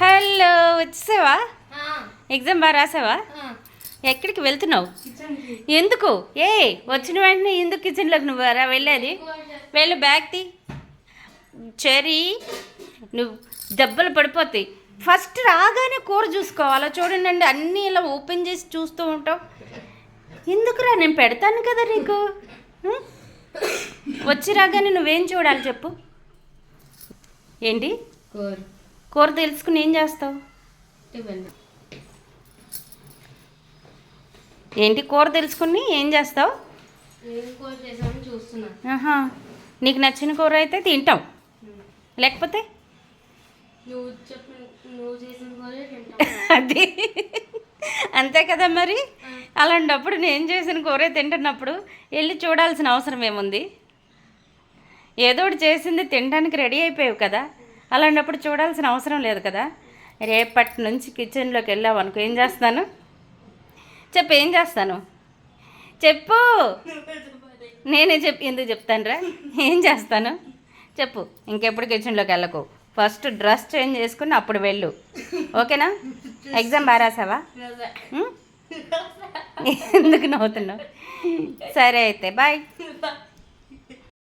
Hello వచ్చేసావా? Exam బాగా రాసావా? ఎక్కడికి వెళ్తున్నావు? ఎందుకు? ఏ వచ్చిన వెంటనే ఎందుకు కిచెన్లోకి నువ్వు రా వెళ్ళేది? వెళ్ళి బ్యాగ్ తీ. చెరీ నువ్వు దెబ్బలు పడిపోతాయి. ఫస్ట్ రాగానే కూర చూసుకోవాలా? చూడండి అన్నీ ఇలా ఓపెన్ చేసి చూస్తూ ఉంటావు. ఎందుకురా నేను పెడతాను కదా నీకు? వచ్చి రాగానే నువ్వేం చూడాలి చెప్పు? ఏంటి? కూర తెలుసుకుని ఏం చేస్తావు? ఏంటి కూర తెలుసుకుని ఏం చేస్తావు? నీకు నచ్చిన కూర అయితే తింటాం. లేకపోతే? అది. అంతే కదా మరి? అలాంటప్పుడు నేను చేసిన కూరే తింటున్నప్పుడు వెళ్ళి చూడాల్సిన అవసరం ఏముంది? ఏదో ఒకటి చేసింది తినడానికి రెడీ అయిపోయావు కదా? అలాంటప్పుడు చూడాల్సిన అవసరం లేదు కదా. రేపటి నుంచి కిచెన్లోకి వెళ్ళావు అనుకో ఏం చేస్తాను? చెప్పు ఏం చేస్తాను? చెప్పు. నేనే చెప్పి ఎందుకు చెప్తానురా? ఏం చేస్తాను? చెప్పు ఇంకెప్పుడు కిచెన్లోకి వెళ్ళకు. ఫస్ట్ డ్రెస్ చేంజ్ చేసుకుని అప్పుడు వెళ్ళు. ఓకేనా? ఎగ్జామ్ బాగా రాసావా? ఉం? ఎందుకు నవ్వుతున్నావు? సరే అయితే బాయ్.